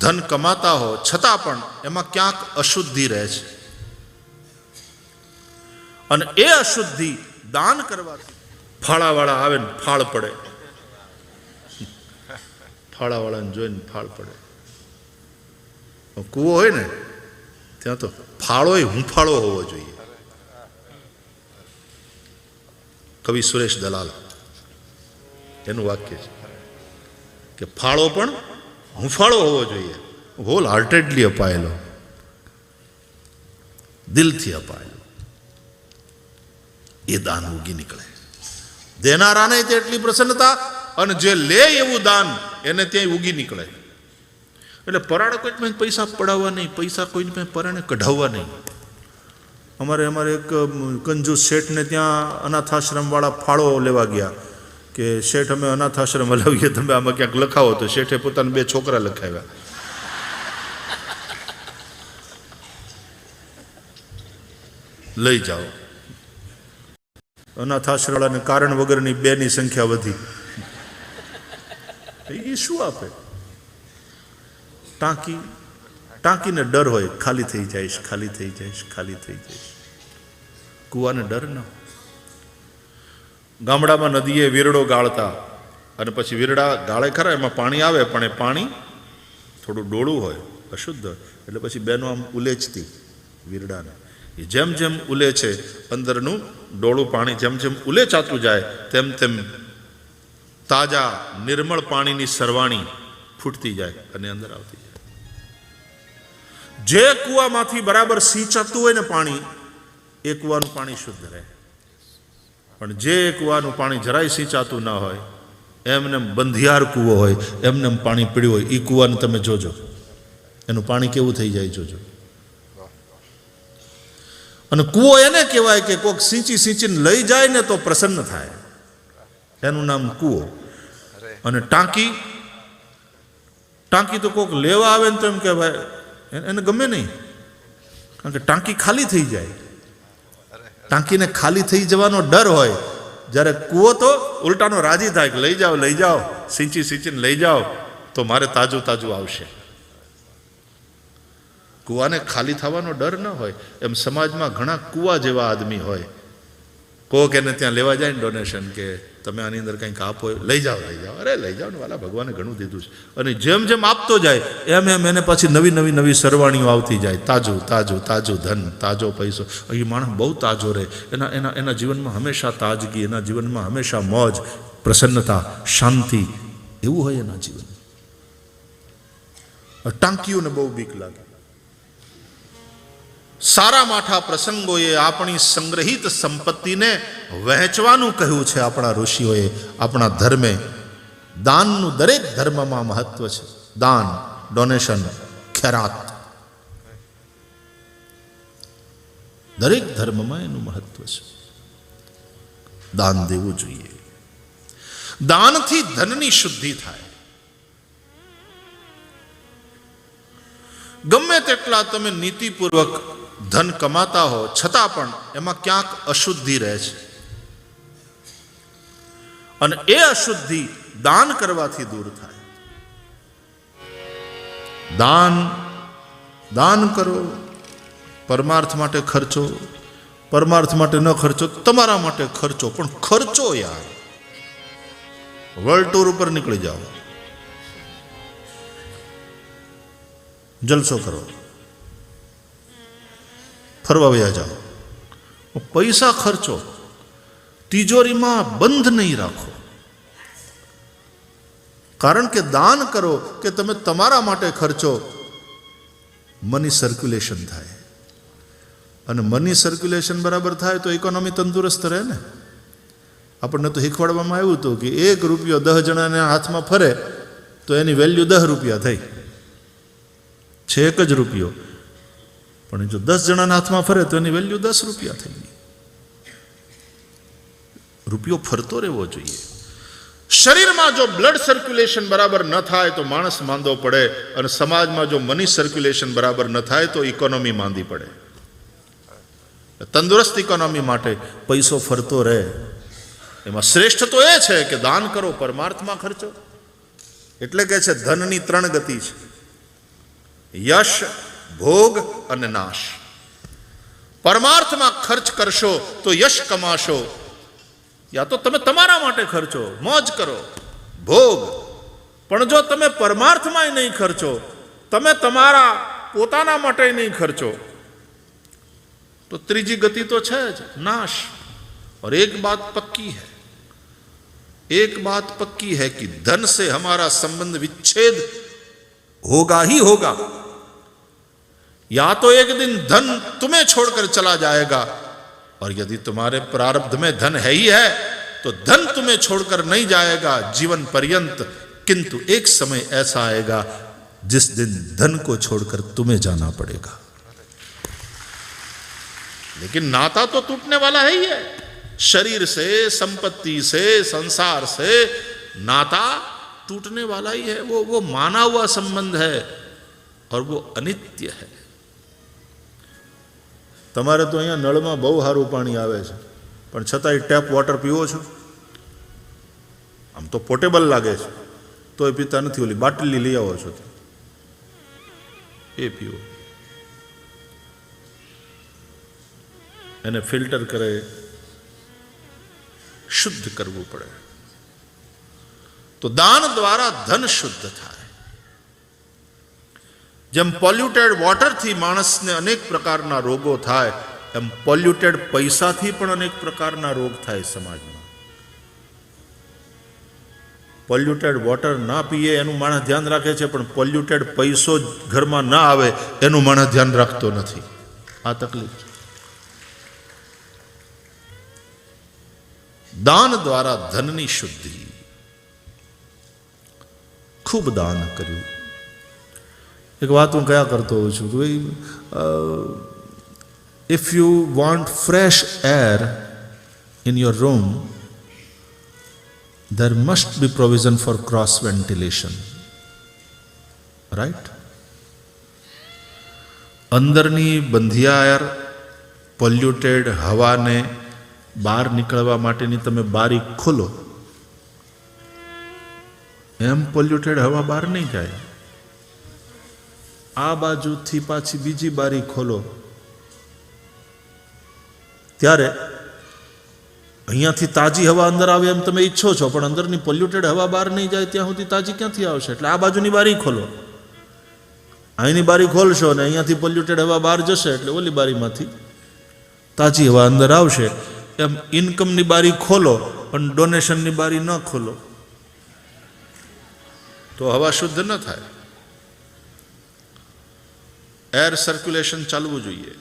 ધન કમાતા હો, છતાં પણ એમાં ક્યાંક અશુદ્ધિ રહે છે. અને એ અશુદ્ધિ દાન કરવાથી ફાળાવાળા આવે ને ફાળ પડે. ફાળાવાળાને જોઈને ફાળ પડે. કૂવો હોય ને, ત્યાં તો ફાળોય હુંફાળો હોવો જોઈએ. કવિ સુરેશ દલાલ, એનું વાક્ય છે કે ફાળો પણ હુંફાળો હોવો જોઈએ. હોલ હાર્ટેડલી અપાયેલો. દિલથી અપાયેલો. એ દાન ઉગી નીકળે. દેનારાને તેટલી પ્રસન્નતા અને જે લે એવું દાન એને ત્યાં ઉગી નીકળે. એટલે પરાણે કોઈ પાસે પૈસા પડાવવા નહીં, પૈસા કોઈને પાસે પરાણે કઢાવવા નહીં. અમારે અમારે એક કંજુ શેઠને ત્યાં અનાથાશ્રમવાળા ફાળો લેવા ગયા. કે શેઠ અમે અનાથ આશ્રમ હલાવીએ તમે આમાં ક્યાંક લખાવો તો શેઠે પોતાના બે છોકરા લખાવ્યા. લઈ જાઓ. અનાથ આશ્રમવાળાને કારણ વગરની બેની સંખ્યા વધી. એ શું આપે? ટાંકી, ટાંકીને ડર હોય, ખાલી થઈ જઈશ ખાલી થઈ જઈશ ખાલી થઈ જઈશ કૂવાને ડર ન હોય. ગામડામાં નદીએ વીરડો ગાળતા અને પછી વીરડા ગાળે ખરા, એમાં પાણી આવે, પણ એ પાણી થોડું ડોળું હોય, અશુદ્ધ એટલે પછી બેનો આમ ઉલેચતી વીરડાને. એ જેમ જેમ ઉલે છે અંદરનું ડોળું પાણી જેમ જેમ ઉલેચાતું જાય, તેમ તેમ તાજા, નિર્મળ પાણીની સરવાણી ફૂટતી જાય અને અંદર આવતી જાય. જે કૂવામાંથી બરાબર સિંચાતું હોય ને પાણી, એ કૂવાનું પાણી શુદ્ધ રહે. પણ જે કૂવાનું પાણી જરાય સિંચાતું ના હોય, એમને બંધિયાર કૂવો હોય, એમને એમ પાણી પીડ્યું હોય એ કૂવાને તમે જોજો. એનું પાણી કેવું થઈ જાય જોજો. અને કૂવો એને કહેવાય કે કોઈક સિંચી સિંચીને લઈ જાય ને તો પ્રસન્ન થાય. એનું નામ કૂવો. અને ટાંકી ટાંકી તો કોઈક લેવા આવે ને તો એમ કે ભાઈ, એને ગમે નહીં. કારણ કે ટાંકી ખાલી થઈ જાય. ટાંકીને ખાલી થઈ જવાનો ડર હોય, જ્યારે કૂવો તો ઉલટાનો રાજી થાય કે લઈ જાઓ લઈ જાઓ, સિંચી સિંચીને લઈ જાઓ, તો મારે તાજું તાજું આવશે. કૂવાને ખાલી થવાનો ડર ન હોય, એમ સમાજમાં ઘણા કૂવા જેવા આદમી હોય. કોક એને ત્યાં લેવા જાય ને ડોનેશન કે તમે આની અંદર કંઈક આપો લઈ જાઓ લઈ જાઓ. અરે, લઈ જાઓ ને વાલા, ભગવાને ઘણું દીધું છે. અને જેમ જેમ આપતો જાય, એમ એમ એને પછી નવી નવી નવી સરવાણીઓ આવતી જાય. તાજો તાજો, તાજું ધન, તાજો પૈસો. એ માણસ બહુ તાજો રહે. એના એના એના જીવનમાં હંમેશા તાજગી, એના જીવનમાં હંમેશા મોજ, પ્રસન્નતા, શાંતિ. એવું હોય એના જીવન ટાંકીઓને બહુ બીક લાગે. સારા માઠા પ્રસંગોએ આપણી સંગ્રહિત સંપત્તિને વહેંચવાનું કહ્યું છે આપણા ઋષિઓએ. આપણા ધર્મે દાનનું દરેક ધર્મમાં મહત્વ છે. દાન, ડોનેશન, ખેરાત. દરેક ધર્મમાં એનું મહત્વ છે. દાન દેવું જોઈએ. દાનથી ધનની શુદ્ધિ થાય. ગમે તેટલા તમે નીતિપૂર્વક ધન કમાતા હો, છતાં પણ એમાં ક્યાંક અશુદ્ધિ રહે છે. અને એ અશુદ્ધિ દાન કરવાથી દૂર થાય. દાન દાન કરો, પરમાર્થ માટે ખર્ચો, પરમાર્થ માટે ન ખર્ચો, તમારા માટે ખર્ચો, પણ ખર્ચો યાર. વર્લ્ડ ટૂર ઉપર નીકળી જાઓ. જલસો કરો. ફરવા વયા જાઓ. પૈસા ખર્ચો. તિજોરીમાં બંધ નહીં રાખો. કારણ કે દાન કરો કે તમે તમારા માટે ખર્ચો મની સર્ક્યુલેશન થાય. અને મની સર્ક્યુલેશન બરાબર થાય તો ઇકોનોમી તંદુરસ્ત રહે ને. આપણને તો શીખવાડવામાં આવ્યું હતું કે એક રૂપિયો દસ જણાના હાથમાં ફરે, તો એની વેલ્યુ દસ રૂપિયા થઈ. છે એક જ રૂપિયો. પણ જો દસ જણાના હાથમાં ફરે તો એની વેલ્યુ દસ રૂપિયા થઈ ગઈ. રૂપિયો ફરતો રહેવો જોઈએ. શરીરમાં જો બ્લડ સર્ક્યુલેશન બરાબર ન થાય તો માણસ માંદો પડે અને સમાજમાં જો મની સર્ક્યુલેશન બરાબર ન થાય તો ઇકોનોમી માંદી પડે. તંદુરસ્ત ઇકોનોમી માટે પૈસો ફરતો રહે. એમાં શ્રેષ્ઠ તો એ છે કે દાન કરો, પરમાર્થમાં ખર્ચો. એટલે કે છે ધનની ત્રણ ગતિ છે. યશ ભોગ અને નાશ પરમાર્થમાં ખર્ચ કરશો તો યશ કમાશો યા તો તમે તમારા માટે ખર્ચો મોજ કરો ભોગ પણ જો તમે પરમાર્થમાં નહીં ખર્ચો તમે તમારા પોતાના માટે નહીં ખર્ચો तो त्रीजी गति तो है ज, नाश और एक बात पक्की है एक बात पक्की है कि धन से हमारा संबंध विच्छेद होगा ही होगा या तो एक दिन धन तुम्हें छोड़कर चला जाएगा। और यदि तुम्हारे प्रारब्ध में धन है ही है तो धन तुम्हें छोड़कर नहीं जाएगा। जीवन पर्यंत, किंतु एक समय ऐसा आएगा, जिस दिन धन को छोड़कर तुम्हें जाना पड़ेगा। लेकिन नाता तो टूटने वाला है ही है। शरीर से, संपत्ति से, संसार से नाता टूटने वाला ही है। वो वो माना हुआ संबंध है और वो अनित्य है। તમારે તો અહીંયા નળમાં બહુ સારું પાણી આવે છે. પણ છતાં એ ટેપ વોટર પીવો છો? આમ તો પોર્ટેબલ લાગે છે. તો એ પીતા નથી. ઓલી બાટલી લઈ આવો છો એ પીવો. એને ફિલ્ટર કરે. શુદ્ધ કરવું પડે. તો દાન દ્વારા ધન શુદ્ધ થાય. જેમ પોલ્યુટેડ વોટરથી માણસને અનેક પ્રકારના રોગો થાય, એમ પોલ્યુટેડ પૈસાથી પણ અનેક પ્રકારના રોગ થાય સમાજમાં. પોલ્યુટેડ વોટર ના પીએ એનું માણસ ધ્યાન રાખે છે, પણ પોલ્યુટેડ પૈસો જ ઘરમાં ના આવે એનું માણસ ધ્યાન રાખતો નથી. આ તકલીફ દાન દ્વારા ધનની શુદ્ધિ. ખૂબ દાન કર્યું. એક વાત હું કયા કરતો હોઉં છું કે ભાઈ if you want fresh air in your room there must be provision for cross ventilation. Right? અંદરની બંધિયાર પોલ્યુટેડ હવાને બહાર નીકળવા માટેની તમે બારી ખોલો. એમ પોલ્યુટેડ હવા બહાર નહીં જાય. આ બાજુથી પાછી બીજી બારી ખોલો. ત્યારે અહીંયાથી તાજી હવા અંદર આવે એમ તમે ઈચ્છો છો, પણ અંદરની પોલ્યુટેડ હવા બહાર નહીં જાય ત્યાં સુધી તાજી ક્યાંથી આવશે? એટલે આ બાજુની બારી ખોલો. અહીંની બારી ખોલશો ને અહીંયાથી પોલ્યુટેડ હવા બહાર જશે એટલે ઓલી બારીમાંથી તાજી હવા અંદર આવશે. એમ ઇન્કમની બારી ખોલો, પણ ડોનેશનની બારી ન ખોલો. તો હવા શુદ્ધ ન થાય. એર સર્ક્યુલેશન ચાલવું જોઈએ.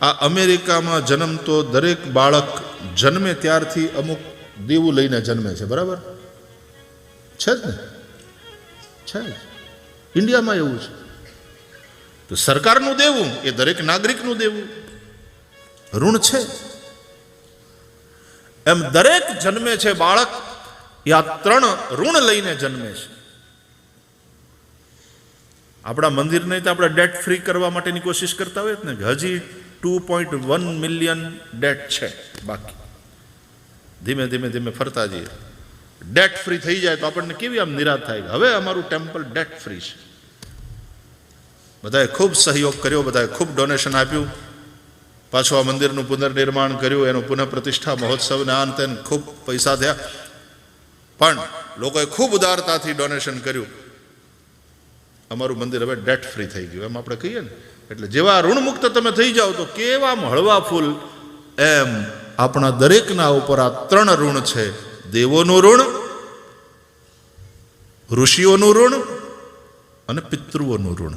આ અમેરિકામાં જન્મતો દરેક બાળક જન્મે ત્યારથી અમુક દેવું લઈને જન્મે છે, બરાબર? છે જ ને? છે જ. ઇન્ડિયામાં એવું છે. તો સરકારનું દેવું એ દરેક નાગરિકનું દેવું. ઋણ છે. એમ દરેક જન્મે છે બાળક એ આ ત્રણ ઋણ લઈને જન્મે છે. આપણા મંદિરને તો આપણે ડેટ ફ્રી કરવા માટેની કોશિશ કરતા હોય ને હજી two point one million debt છે બાકી. ધીમે ધીમે ધીમે ફરતા જઈએ. ડેટ ફ્રી થઈ જાય તો આપણને કેવી આમ નિરાશ થાય હવે અમારું ટેમ્પલ ડેટ ફ્રી છે. બધાએ ખૂબ સહયોગ કર્યો, બધાએ ખૂબ ડોનેશન આપ્યું. પાછું આ મંદિરનું પુનર્નિર્માણ કર્યું, એનું પુનઃ પ્રતિષ્ઠા મહોત્સવને અંતે ખૂબ પૈસા થયા. પણ લોકોએ ખૂબ ઉદારતાથી ડોનેશન કર્યું. અમારું મંદિર હવે ડેટ ફ્રી થઈ ગયું, એમ આપણે કહીએ ને. એટલે જેવા ઋણમુક્ત તમે થઈ જાઓ તો કેવા હળવા ફૂલ. એમ આપણા દરેકના ઉપર આ ત્રણ ઋણ છે. દેવોનું ઋણ, ઋષિઓનું ઋણ અને પિતૃઓનું ઋણ.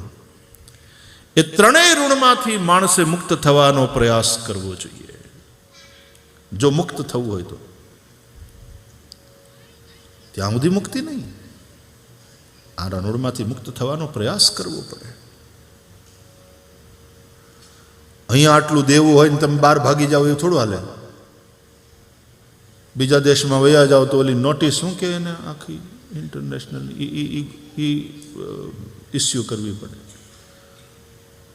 એ ત્રણેય ઋણમાંથી માણસે મુક્ત થવાનો પ્રયાસ કરવો જોઈએ. જો મુક્ત થવું હોય તો. ત્યાં સુધી મુક્તિ નહીં. આ રણોડમાંથી મુક્ત થવાનો પ્રયાસ કરવો પડે. અહીંયા આટલું દેવું હોય ને તમે બહાર ભાગી જાઓ એવું થોડું હાલે. બીજા દેશમાં વયા જાઓ તો ઓલી નોટિસ શું કે એને આખી ઇન્ટરનેશનલ ઈ ઇસ્યુ કરવી પડે.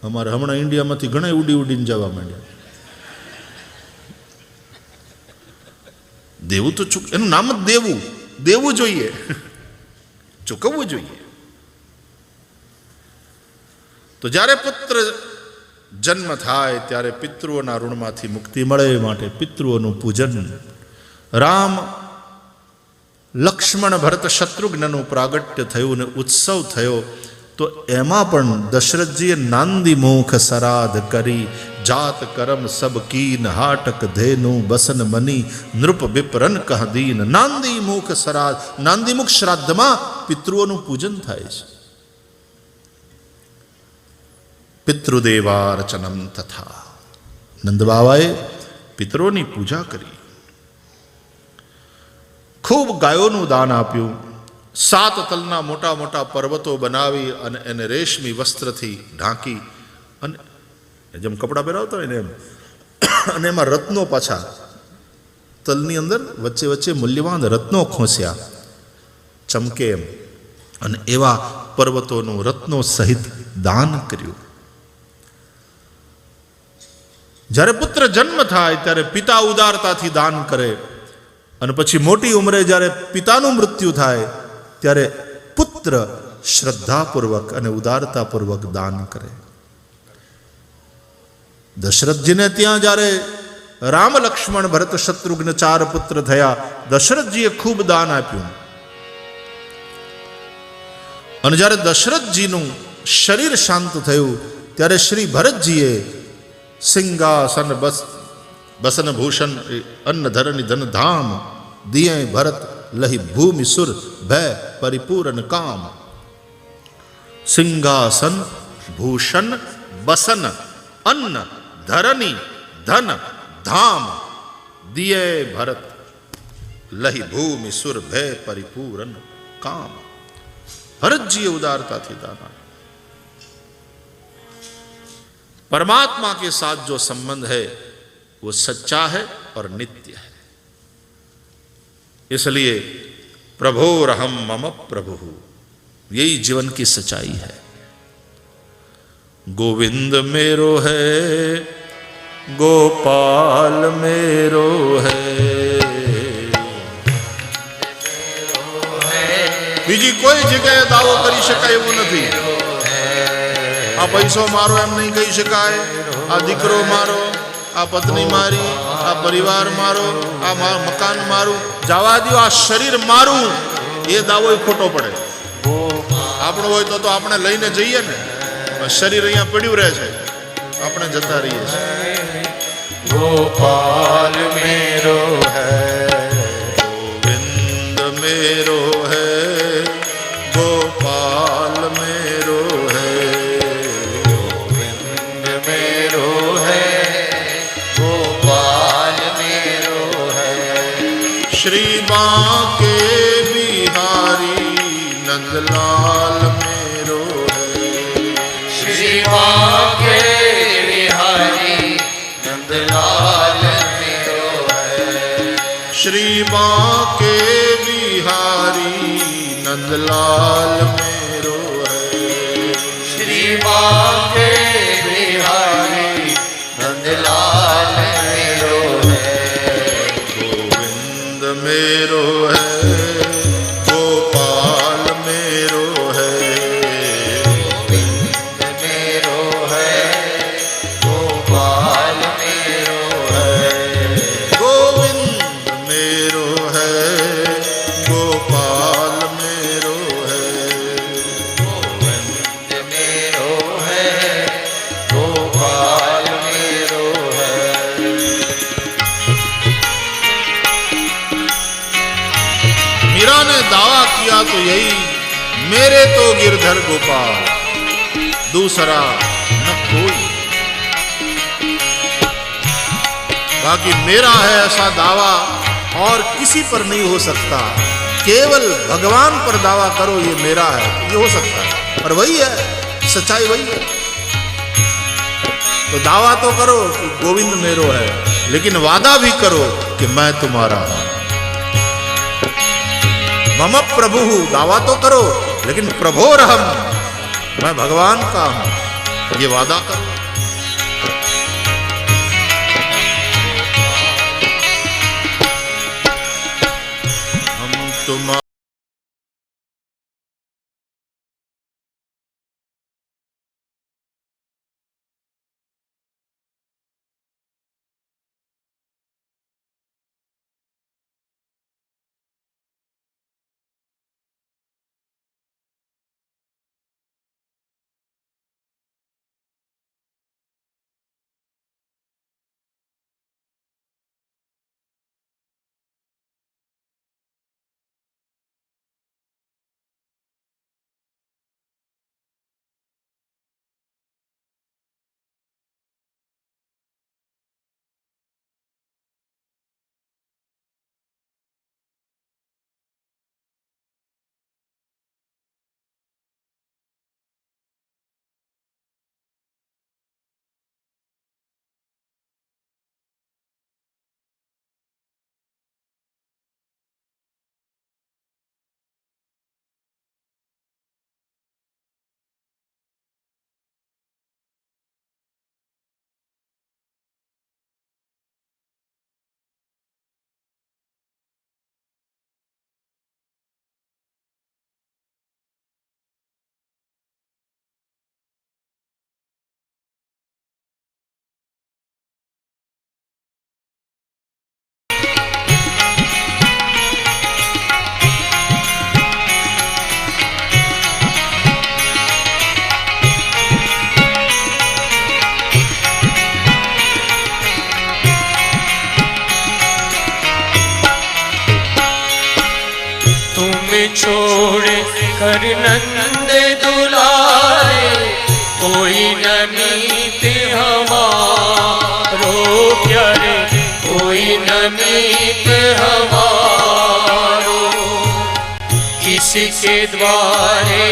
અમારે હમણાં ઇન્ડિયામાંથી ઘણા ઉડી ઉડીને જવા માંડ્યા. દેવું તો ચૂક એનું નામ જ દેવું. દેવું જોઈએ. ચૂકવવું જોઈએ, તો જ્યારે પુત્ર જન્મ થાય ત્યારે પિતૃઓના ઋણમાંથી મુક્તિ મળે માટે પિતૃઓનું પૂજન, રામ લક્ષ્મણ ભરત શત્રુઘ્નનું પ્રાગટ્ય થયું ને ઉત્સવ થયો, તો એમાં પણ દશરથજીએ નાંદી મુખ સરાધ કરી, જાત કરમ સબ કીન હાટક ધેનુ બસન મની નૃપ વિપરન કહ દીન નાંદી મુખ સરાધ, નાંદી મુખ શ્રાદ્ધમાં પિતૃઓનું પૂજન થાય છે. પિતૃદેવાર્ચનમ તથા નંદબાવાએ પિતરોની પૂજા કરી. ખૂબ ગાયોનું દાન આપ્યું. સાત તલના મોટા મોટા પર્વતો બનાવી અને એને રેશમી વસ્ત્રથી ઢાંકી અને જેમ કપડાં પહેરાવતા હોય ને એમ. અને એમાં રત્નો પાછા તલની અંદર વચ્ચે વચ્ચે મૂલ્યવાન રત્નો ખોસ્યા. ચમકે એમ. અને એવા પર્વતોનું રત્નો સહિત દાન કર્યું. જ્યારે પુત્ર જન્મ થાય ત્યારે પિતા ઉદારતાથી દાન કરે અને પછી મોટી ઉંમરે જ્યારે પિતાનું મૃત્યુ થાય ત્યારે પુત્ર શ્રદ્ધાપૂર્વક અને ઉદારતાપૂર્વક દાન કરે. દશરથજીને ત્યાં જ્યારે રામ લક્ષ્મણ ભરત શત્રુઘ્ન ચાર પુત્ર થયા, દશરથજીએ ખૂબ દાન આપ્યું. અને જ્યારે દશરથજીનું શરીર શાંત થયું, ત્યારે શ્રી ભરતજીએ સિંહાસન બસ બસન ભૂષણ અન્ન ધરની ધન ધામ દિયે ભરત લહી ભૂમિ સુર ભય પરિપૂર્ણ કામ. સિંહાસન, ભૂષણ, બસન, અન્ન ધરની ધન, ધામ દિય ભરત લહી ભૂમિ સુર ભય પરિપૂર્ણ કામ. ભરતજીએ ઉદારતાથી દાન આપ્યું परमात्मा के साथ जो संबंध है वो सच्चा है और नित्य है इसलिए प्रभोरहम मम प्रभु यही जीवन की सच्चाई है गोविंद मेरो है गोपाल मेरो है બીજી કોઈ જગ્યાએ દાવો કરી શકાય એવું નથી. આ પૈસો મારો એમ નહીં કહી શકાય. આ દીકરો મારો, આ પત્ની મારી, આ પરિવાર મારો, આ મકાન મારું, જવા દો આ શરીર મારું, એ દાવો ખોટો પડે. આપણો હોય તો તો આપણે લઈને જઈએ ને. શરીર અહીંયા પડ્યું રહે છે. આપણે જતા રહીએ છીએ. ગોપાલ મેરો હૈ. श्री बांके बिहारी नंदलाल मेरो है श्री के बिहारी नंदलाल मेरो है श्री बांके बिहारी नंदलाल मेरो ऐसा दावा और किसी पर नहीं हो सकता। केवल भगवान पर दावा करो, ये मेरा है, ये हो सकता है। और वही है, सच्चाई वही है। तो दावा तो करो कि गोविंद मेरो है, लेकिन वादा भी करो कि मैं तुम्हारा हूँ। मम प्रभु, दावा तो करो, लेकिन प्रभो रहम मैं भगवान का हूँ। ये वादा करो। my कोई न मीत हमारो प्यारे कोई न मीत हमारो किसके द्वारे